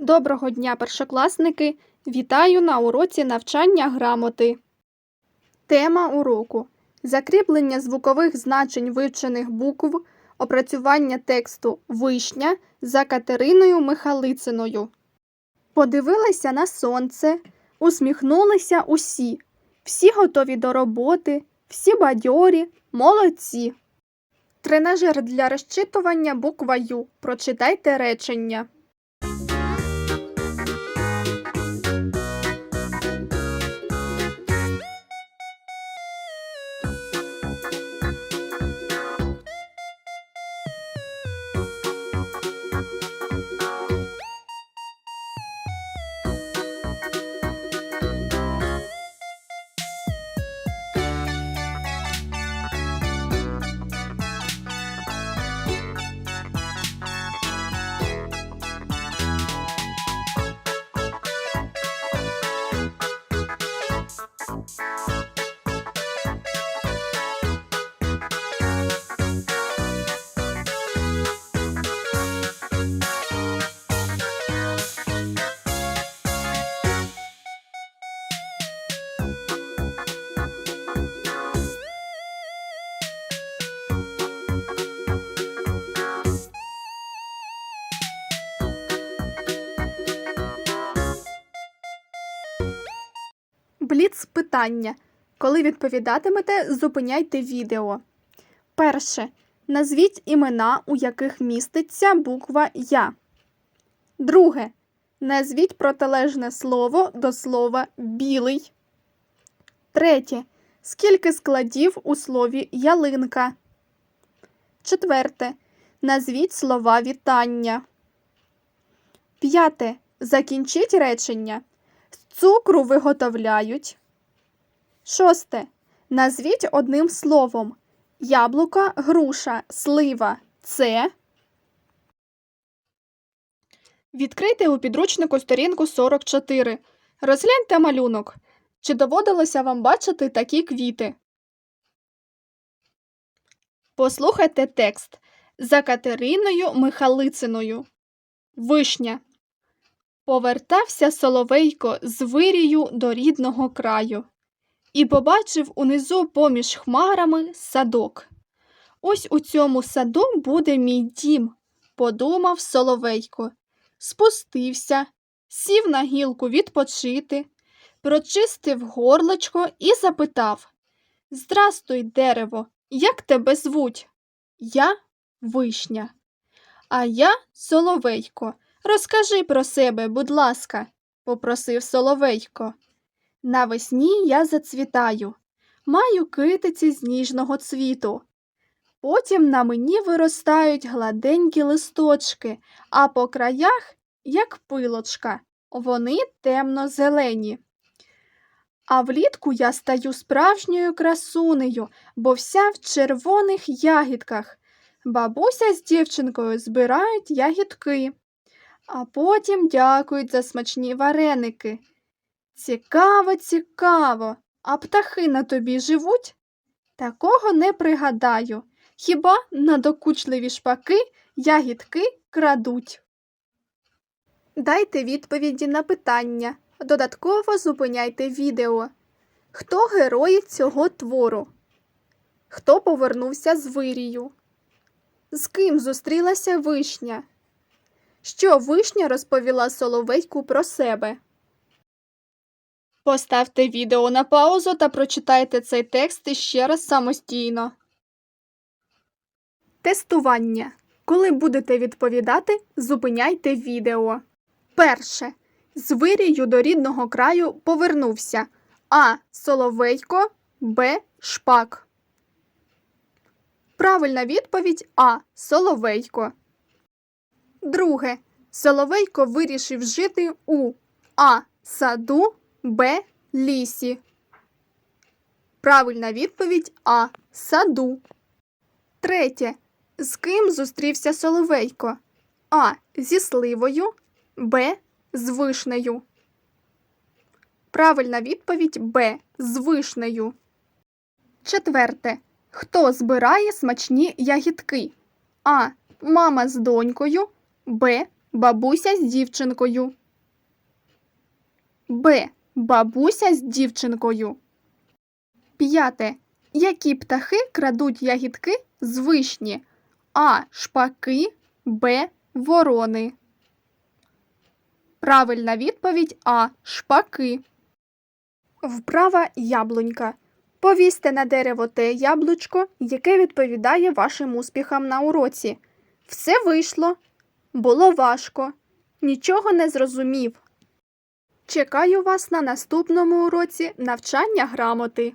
Доброго дня, першокласники! Вітаю на уроці навчання грамоти. Тема уроку: закріплення звукових значень вивчених букв, опрацювання тексту Вишня за Катериною Михалициною. Подивилися на сонце, усміхнулися усі. Всі готові до роботи, всі бадьорі, молодці. Тренажер для розчитування буква Ю. Прочитайте речення. Бліц питання. Коли відповідатимете, зупиняйте відео. Перше. Назвіть імена, у яких міститься буква Я. Друге. Назвіть протилежне слово до слова білий. Третє. Скільки складів у слові ялинка. Четверте. Назвіть слова вітання. П'яте. Закінчіть речення. Цукру виготовляють. Шосте. Назвіть одним словом. Яблука, груша, слива це. Відкрийте у підручнику сторінку 44. Розгляньте малюнок. Чи доводилося вам бачити такі квіти? Послухайте текст. За Катериною Михалициною. Вишня. Повертався Соловейко з вирію до рідного краю і побачив унизу поміж хмарами садок. Ось у цьому саду буде мій дім, подумав Соловейко. Спустився, сів на гілку відпочити, прочистив горлочко і запитав Здрастуй, дерево, як тебе звуть? Я вишня. А я Соловейко. Розкажи про себе, будь ласка, попросив Соловейко. Навесні я зацвітаю, маю китиці з ніжного цвіту. Потім на мені виростають гладенькі листочки, а по краях, як пилочка, вони темно-зелені. А влітку я стаю справжньою красунею, бо вся в червоних ягідках. Бабуся з дівчинкою збирають ягідки, а потім дякують за смачні вареники. Цікаво, цікаво. А птахи на тобі живуть? Такого не пригадаю. Хіба надокучливі шпаки ягідки крадуть? Дайте відповіді на питання. Додатково зупиняйте відео. Хто герої цього твору? Хто повернувся з вирію? З ким зустрілася вишня? Що вишня розповіла Соловейку про себе? Поставте відео на паузу та прочитайте цей текст іще раз самостійно. Тестування. Коли будете відповідати, зупиняйте відео. Перше. З вирію до рідного краю повернувся А. Соловейко, Б. Шпак. Правильна відповідь А. Соловейко. Друге. Соловейко вирішив жити у А. Саду, Б. Лісі. Правильна відповідь А. Саду. Третє. З ким зустрівся Соловейко? А. Зі сливою, Б. З вишнею. Правильна відповідь Б. З вишнею. Четверте. Хто збирає смачні ягідки? А. Мама з донькою, Б. Бабуся з дівчинкою. Б. Бабуся з дівчинкою. П'яте. Які птахи крадуть ягідки з вишні? А. Шпаки, Б. Ворони. Правильна відповідь А. Шпаки. Вправа яблунька. Повісьте на дерево те яблучко, яке відповідає вашим успіхам на уроці. Все вийшло. Було важко. Нічого не зрозумів. Чекаю вас на наступному уроці навчання грамоти.